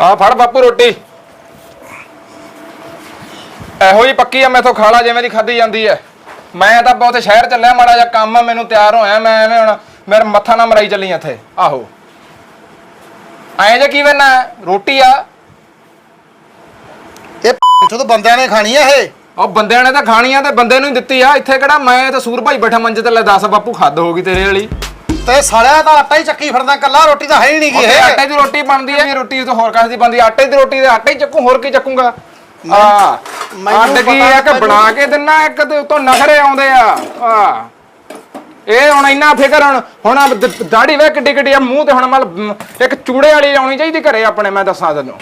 ਆ ਫੜ ਬਾਪੂ ਰੋਟੀ। ਇਹੋ ਹੀ ਪੱਕੀ ਆ ਮੈਥੋਂ ਖਾ ਲਾ ਜਿਵੇਂ ਦੀ ਖਾਦੀ ਜਾਂਦੀ ਐ। ਮੈਂ ਤਾਂ ਬਹੁਤ ਸ਼ਹਿਰ ਚੱਲਿਆ ਮਾੜਾ ਜਿਹਾ ਕੰਮ ਆ ਮੈਨੂੰ ਤਿਆਰ ਹੋਇਆ ਮੈਂ ਐਵੇਂ ਹੁਣ ਮੇਰਾ ਮੱਥਾ ਨਾ ਮਰਾਈ ਚੱਲੀ ਇੱਥੇ। ਆਹੋ। ਐਂ ਜੇ ਕੀ ਵੇਨਾ ਰੋਟੀ ਆ। ਇਹ ਚੋਂ ਤਾਂ ਬੰਦਿਆਂ ਨੇ ਖਾਣੀ ਆ ਇਹ। ਉਹ ਬੰਦਿਆਂ ਨੇ ਤਾਂ ਖਾਣੀ ਆ ਤੇ ਬੰਦੇ ਨੂੰ ਹੀ ਦਿੱਤੀ ਆ। ਇੱਥੇ ਕਿਹੜਾ ਮੈਂ ਤੇ ਸੂਰ ਭਾਈ ਬੈਠਾ ਮੰਜੇ ਤੇ ਲੈ ਦੱਸ ਬਾਪੂ ਖੱਦ ਹੋ ਗਈ ਤੇਰੇ ਵਾਲੀ। ਤੇ ਸਾਲਿਆ ਤਾਂ ਆਟਾ ਹੀ ਚੱਕੀ ਫਿਰਦਾ ਕੱਲਾ ਰੋਟੀ ਤਾਂ ਹੈ ਹੀ ਨਹੀਂ ਗੀ ਇਹ। ਆਟੇ ਦੀ ਰੋਟੀ ਬਣਦੀ ਐ ਰੋਟੀ ਤਾਂ ਹੋਰ ਕਾਸ ਦੀ ਬਣਦੀ? ਆਟੇ ਦੀ ਰੋਟੀ ਤੇ ਆਟੇ ਹੀ ਚੱਕੂ ਹੋਰ ਕੀ ਚੱਕੂਗਾ? ਆ ਅੱਡ ਕੀ ਆ ਕਿ ਬਣਾ ਕੇ ਦਿੰਨਾ ਇੱਕ ਤੇ ਉਤੋਂ ਨਖਰੇ ਆਉਂਦੇ ਆ। ਆ ਇਹ ਹੁਣ ਇੰਨਾ ਫਿਕਰ ਹੁਣ ਹੁਣ ਦ- ਦਾੜੀ ਵੇ ਕਿੱਡੀ ਕਿੱਡੀ ਆ ਮੂੰਹ ਤੇ ਹੁਣ ਮਲ ਇੱਕ ਚੂੜੇ ਵਾਲੀ ਆਉਣੀ ਚਾਹੀਦੀ ਘਰੇ ਆਪਣੇ ਮੈਂ ਦੱਸਾਂ ਤੈਨੂੰ।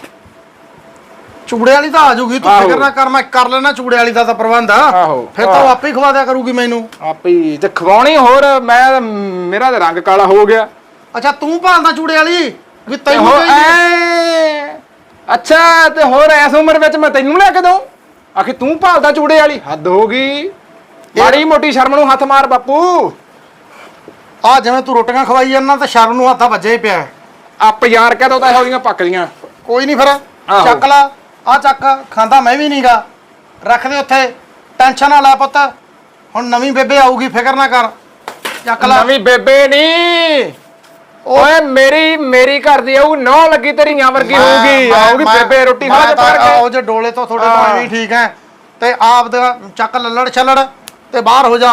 ਚੂੜੇ ਵਾਲੀ ਤਾਂ ਆ ਜੂਗੀ ਤੂੰ ਆਹੋ। ਫਿਕਰ ਨਾ ਕਰ ਮੈਂ ਕਰ ਲੈਣਾ ਚੂੜੇ ਵਾਲੀ ਦਾ ਤਾਂ ਪ੍ਰਬੰਧ। ਆ ਆਹੋ। ਫਿਰ ਤਾਂ ਉਹ। ਆਪੇ ਹੀ ਖਵਾ ਦਿਆ ਕਰੂਗੀ ਮੈਨੂੰ। ਆਪੀ ਤੇ ਖਵਾਉਣੀ ਹੋਰ ਮੈਂ ਮੇਰਾ ਤੇ ਰੰਗ ਕਾਲਾ ਹੋ ਗਿਆ। ਅੱਛਾ ਤੂੰ ਭਾਲਦਾ ਚੂੜੇ ਵਾਲੀ? ਵੀ ਤੇ ਤੈਨੂੰ ਹੋਰ ਚਾਹੀਦੀ ਐ। ਅੱਛਾ ਤੇ ਹੋਰ ਐਸ ਉਮਰ ਵਿੱਚ ਮੈਂ ਤੈਨੂੰ ਲੈ ਕੇ ਦਊਂ? ਆਖੇ ਤੂੰ ਭਾਲਦਾ ਚੂੜੇ ਵਾਲੀ। ਹੱਦ ਹੋ ਗਈ। ਮਾੜੀ ਮੋਟੀ ਸ਼ਰਮ ਨੂੰ ਹੱਥ ਮਾਰ ਬਾਪੂ। ਆ ਜਿਵੇਂ ਤੂੰ ਰੋਟੀਆਂ ਖਵਾਈ ਜਾਂਦਾ ਤਾਂ ਸ਼ਰਮ ਨੂੰ ਹੱਥਾਂ ਵੱਜੇ ਹੀ ਪਿਆ। ਆਪ ਯਾਰ ਕਹਿ ਦੋ ਤਾਂ ਇਹੋ ਜਿਹੀਆਂ ਪੱਕਦੀਆਂ ਕੋਈ ਨਹੀਂ ਫਿਰ ਆਹੋ। ਚੱਕ ਲਾ। ਆ ਚੱਕ ਖਾਂਦਾ ਮੈਂ ਵੀ ਨਹੀਂਗਾ ਰੱਖ ਦੇ ਉੱਥੇ ਟੈਨਸ਼ਨ ਨਾ ਲੈ ਪੁੱਤ। ਹੁਣ ਨਵੀਂ ਬੇਬੇ ਆਊਗੀ ਫਿਕਰ ਨਾ ਕਰ। ਚੱਕ ਲਾ। ਨਵੀਂ ਬੇਬੇ ਨਹੀਂ ਓਏ ਮੇਰੀ ਮੇਰੀ ਘਰ ਦੀ ਆਊ ਨੌ ਲੱਗੀ ਤੇਰੀਆਂ ਵਰਗੀ ਹੋਊਗੀ। ਆਊਗੀ ਬੇਬੇ ਰੋਟੀ ਖਾ ਕੇ ਤਾਂ ਪਾਰ ਉਹ ਜੇ ਡੋਲੇ ਤੋਂ ਤੁਹਾਡੇ। ਤੋਂ ਹੀ। ਠੀਕ ਹੈ ਤੇ ਆਪ ਦਾ ਚੱਕ ਲੱਲੜ ਛੱਲੜ ਤੇ ਬਾਹਰ ਹੋ ਜਾ।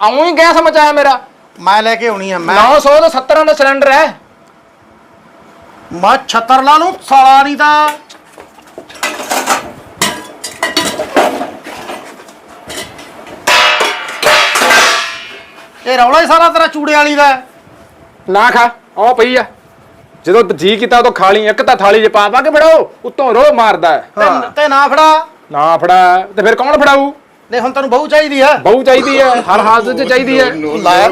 ਆਉਂ ਹੀ ਗੈਸ ਮਚਾਇਆ ਮੇਰਾ। ਮੈਂ ਲੈ ਕੇ ਆਉਣੀ ਆ ਮੈਂ 900 ਦਾ 70 ਦਾ ਸਿਲੰਡਰ ਹੈ। ਮੈਂ ਛੱਤਰ ਲਾ ਨੂੰ ਸਾਲਾ ਨਹੀਂ ਤਾਂ। ਇਹ ਰੌਲਾ ਹੀ ਸਾਰਾ ਤੇਰਾ ਚੂੜੇ ਵਾਲੀ ਦਾ ਹੈ। ਨਾ ਖਾ ਉਹ ਪਈ ਆ ਜਦੋਂ ਜੀ ਕੀਤਾ ਉਦੋਂ ਖਾ ਲਈ ਇੱਕ ਤਾਂ ਥਾਲੀ 'ਚ ਪਾ ਪਾ ਕੇ ਫੜਾਓ ਉੱਤੋਂ ਰੋ ਮਾਰਦਾ ਹੈ। ਤੇ ਤੇ ਨਾ ਫੜਾ ਨਾ ਫੜਾ ਤੇ ਫਿਰ ਕੌਣ ਫੜਾਊ ਲੈ ਹੁਣ ਤੈਨੂੰ ਬਹੂ ਚਾਹੀਦੀ ਹੈ ਬਹੂ ਚਾਹੀਦੀ ਹੈ ਹਰ ਹਾਲਤ 'ਚ ਚਾਹੀਦੀ ਹੈ ਲਾਇਆ